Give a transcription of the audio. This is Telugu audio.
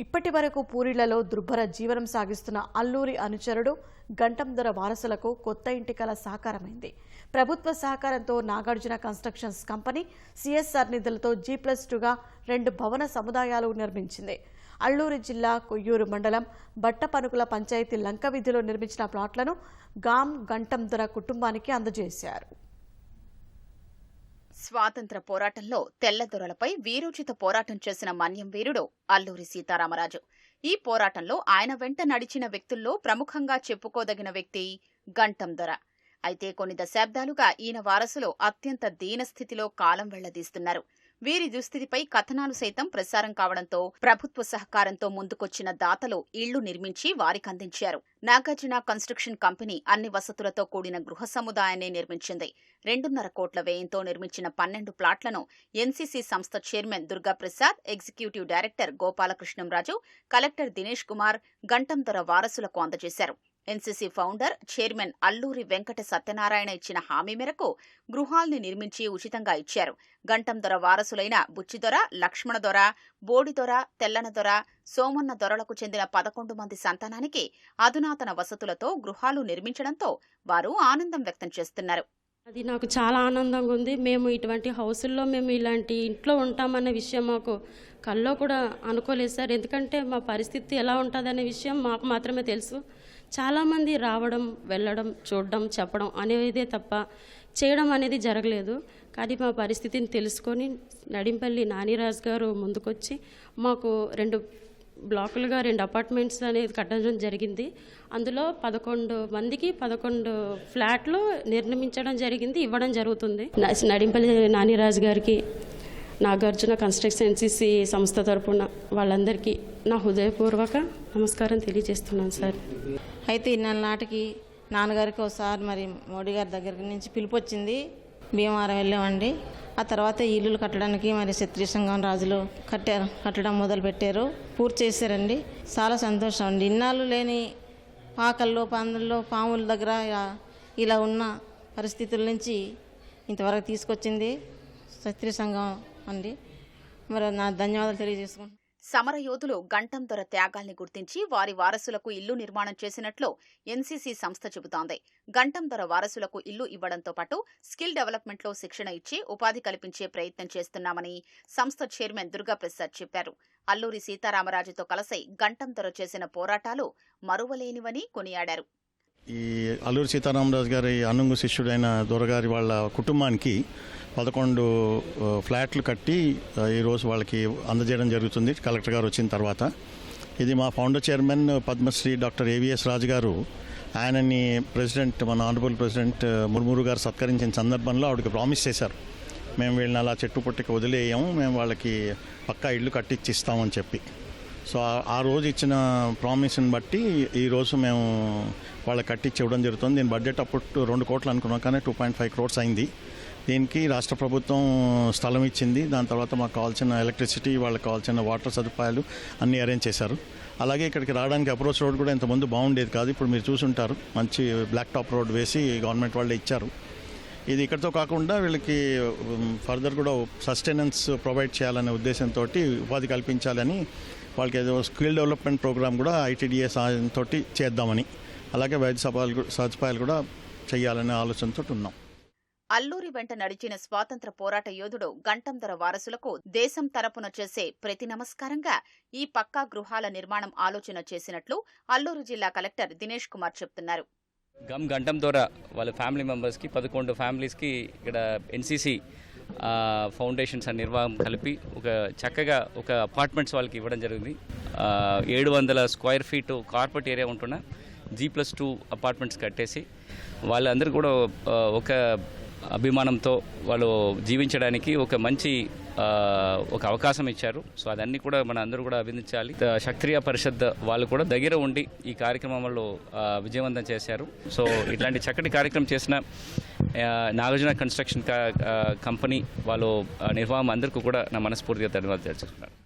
ఇప్పటి వరకు పూరిళ్ళలో దుర్భర జీవనం సాగిస్తున్న అల్లూరి అనుచరుడు గంటంధర వారసులకు కొత్త ఇంటి కల సాకారమైంది. ప్రభుత్వ సహకారంతో నాగార్జున కన్స్ట్రక్షన్స్ కంపెనీ సిఎస్ఆర్ నిధులతో జీ ప్లస్ టూగా రెండు భవన సముదాయాలు నిర్మించింది. అల్లూరి జిల్లా కొయ్యూరు మండలం బట్టపనుకుల పంచాయతీ లంక వీధిలో నిర్మించిన ప్లాట్లను గామ్ గంటంధర కుటుంబానికి అందజేశారు. స్వాతంత్ర పోరాటంలో తెల్లదొరలపై వీరోచిత పోరాటం చేసిన మన్యం వీరుడు అల్లూరి సీతారామరాజు. ఈ పోరాటంలో ఆయన వెంట నడిచిన వ్యక్తుల్లో ప్రముఖంగా చెప్పుకోదగిన వ్యక్తి గంటం దొర. అయితే కొన్ని దశాబ్దాలుగా ఈయన వారసులు అత్యంత దీనస్థితిలో కాలం వెళ్ళదీస్తున్నారు. వీరి దుస్థితిపై కథనాలు సైతం ప్రసారం కావడంతో ప్రభుత్వ సహకారంతో ముందుకొచ్చిన దాతలు ఇళ్ళు నిర్మించి వారికి అందించారు నాగార్జున కన్స్ట్రక్షన్ కంపెనీ అన్ని వసతులతో కూడిన గృహ సముదాయాన్ని నిర్మించింది. రెండున్నర కోట్ల వ్యయంతో నిర్మించిన పన్నెండు ప్లాట్లను ఎన్సీసీ సంస్థ chairman Durgaprasad executive director Gopalakrishnamraju collector Dinesh Kumar Gantamdhara వారసులకు అందజేశారు. NCC founder chairman Alluri Venkata Satyanarayana ఇచ్చిన హామీ మేరకు గృహాల్ని నిర్మించి ఉచితంగా ఇచ్చారు. గంటం దొర వారసులైన బుచ్చిదొర లక్ష్మణ దొర బోడిదొర తెల్లన దొర సోమన్న దొరలకు చెందిన పదకొండు మంది సంతానానికి అధునాతన వసతులతో గృహాలు నిర్మించడంతో వారు ఆనందం వ్యక్తం చేస్తున్నారు. అది నాకు చాలా ఆనందంగా ఉంది. మేము ఇటువంటి హౌసుల్లో మేము ఇలాంటి ఇంట్లో ఉంటామన్న విషయం మాకు కల్లో కూడా అనుకోలేదు సార్. ఎందుకంటే మా పరిస్థితి ఎలా ఉంటుందనే విషయం మాకు మాత్రమే తెలుసు. చాలామంది రావడం వెళ్ళడం చూడడం చెప్పడం అనేదే తప్ప చేయడం అనేది జరగలేదు. కానీ మా పరిస్థితిని తెలుసుకొని నడింపల్లి నానిరాజు గారు ముందుకొచ్చి మాకు రెండు బ్లాకులుగా రెండు అపార్ట్మెంట్స్ అనేది కట్టడం జరిగింది. అందులో పదకొండు మందికి పదకొండు ఫ్లాట్లు నిర్మించడం జరిగింది ఇవ్వడం జరుగుతుంది. నడింపల్లి నానిరాజు గారికి నాగార్జున కన్స్ట్రక్షన్ ఎన్సీసీ సంస్థ తరపున వాళ్ళందరికీ నా హృదయపూర్వక నమస్కారం తెలియజేస్తున్నాను సార్. అయితే ఇన్నాళ్ళ నాటికి నాన్నగారికి ఒకసారి మరి మోడీ గారి దగ్గర నుంచి పిలుపు వచ్చింది భీమవరం వెళ్ళామండి. ఆ తర్వాత ఇల్లులు కట్టడానికి మరి క్షత్రియ సంఘం రాజులు కట్టారు కట్టడం మొదలు పెట్టారు పూర్తి చేశారండి. చాలా సంతోషం అండి. ఇన్నాళ్ళు లేని పాకల్లో పందుల్లో పాముల దగ్గర ఇలా- ఇలా ఉన్న పరిస్థితుల నుంచి ఇంతవరకు తీసుకొచ్చింది క్షత్రియ సంఘం అండి మరి నా ధన్యవాదాలు తెలియజేసుకుంటున్నాను సమరయోధులు గంటం దొర త్యాగాల్ని గుర్తించి వారి వారసులకు ఇల్లు నిర్మాణం చేసినట్లు ఎన్సీసీ సంస్థ చెబుతోంది. గంటం దొర వారసులకు ఇల్లు ఇవ్వడంతో పాటు స్కిల్ డెవలప్మెంట్లో శిక్షణ ఇచ్చి ఉపాధి కల్పించే ప్రయత్నం చేస్తున్నామని సంస్థ చైర్మన్ దుర్గాప్రసాద్ చెప్పారు. అల్లూరి సీతారామరాజుతో కలిసి గంటం దొర చేసిన పోరాటాలు మరువలేనివని కొనియాడారు. ఈ అల్లూరి సీతారామరాజు గారి అనుంగు శిష్యుడైన దొరగారి వాళ్ళ కుటుంబానికి పదకొండు ఫ్లాట్లు కట్టి ఈరోజు వాళ్ళకి అందజేయడం జరుగుతుంది. కలెక్టర్ గారు వచ్చిన తర్వాత. ఇది మా founder chairman Padmashri doctor AVS Raju గారు ఆయనని ప్రెసిడెంట్ మన ఆనరబుల్ ప్రెసిడెంట్ ముర్మురు గారు సత్కరించిన సందర్భంలో ఆవిడకి ప్రామిస్ చేశారు. మేము వీళ్ళని అలా చెట్టు పుట్టుకు వదిలేయము మేము వాళ్ళకి పక్కా ఇల్లు కట్టించి ఇస్తామని చెప్పి. సో ఆ- రోజు ఇచ్చిన ప్రామిస్ని బట్టి ఈ రోజు మేము వాళ్ళకి కట్టించి ఇవ్వడం జరుగుతుంది. నేను బడ్జెట్ అప్పుడు రెండు కోట్లు అనుకున్నాం కానీ టూ పాయింట్ ఫైవ్ క్రోర్స్ అయింది. దీనికి రాష్ట్ర ప్రభుత్వం స్థలం ఇచ్చింది. దాని తర్వాత మాకు కావాల్సిన ఎలక్ట్రిసిటీ వాళ్ళకి కావాల్సిన వాటర్ సదుపాయాలు అన్నీ అరేంజ్ చేశారు. అలాగే ఇక్కడికి రావడానికి అప్రోచ్ రోడ్ కూడా ఇంతకుముందు బాగుండేది కాదు. ఇప్పుడు మీరు చూసుంటారు. మంచి బ్లాక్ టాప్ రోడ్ వేసి గవర్నమెంట్ వాళ్ళే ఇచ్చారు. ఇది ఇక్కడితో కాకుండా వీళ్ళకి ఫర్దర్ కూడా సస్టెనెన్స్ ప్రొవైడ్ చేయాలనే ఉద్దేశంతో ఉపాధి కల్పించాలని వాళ్ళకి ఏదో స్కిల్ డెవలప్మెంట్ ప్రోగ్రామ్ కూడా ఐటీడీఏ సహాయంతో చేద్దామని అలాగే వైద్య సభలు సదుపాయాలు కూడా చేయాలనే ఆలోచనతో ఉన్నాం. అల్లూరి వెంట నడిచిన స్వాతంత్ర పోరాట యోధుడు గంటంధర వారసులకు దేశం తరపున చేసే ప్రతి నమస్కారంగా ఈ పక్కా గృహాల నిర్మాణం ఆలోచన చేసినట్లు అల్లూరు జిల్లా కలెక్టర్ దినేష్ కుమార్ చెప్తున్నారు. గమ్ గంటం ద్వారా వాళ్ళ ఫ్యామిలీ మెంబర్స్కి పదకొండు ఫ్యామిలీస్కి ఇక్కడ ఎన్సీసీ ఫౌండేషన్స్ అండ్ నిర్వాహం కలిపి ఒక చక్కగా ఒక అపార్ట్మెంట్స్ వాళ్ళకి ఇవ్వడం జరిగింది. ఏడు వందల స్క్వేర్ ఫీట్ కార్పొరేట్ ఏరియా ఉంటున్న జీ ప్లస్ టూ అపార్ట్మెంట్స్ కట్టేసి వాళ్ళందరూ కూడా ఒక అభిమానంతో వాళ్ళు జీవించడానికి ఒక మంచి ఒక అవకాశం ఇచ్చారు. సో అదన్నీ కూడా మన అందరూ కూడా అభినందించాలి. ద- క్షత్రియ పరిషత్ వాళ్ళు కూడా దగ్గర ఉండి ఈ కార్యక్రమంలో విజయవంతం చేశారు. సో ఇట్లాంటి చక్కటి కార్యక్రమం చేసిన నాగార్జున కన్స్ట్రక్షన్ కంపెనీ వాళ్ళు నిర్వాహం అందరికీ కూడా నా మనస్ఫూర్తిగా ధన్యవాదాలు తెలుసుకున్నాను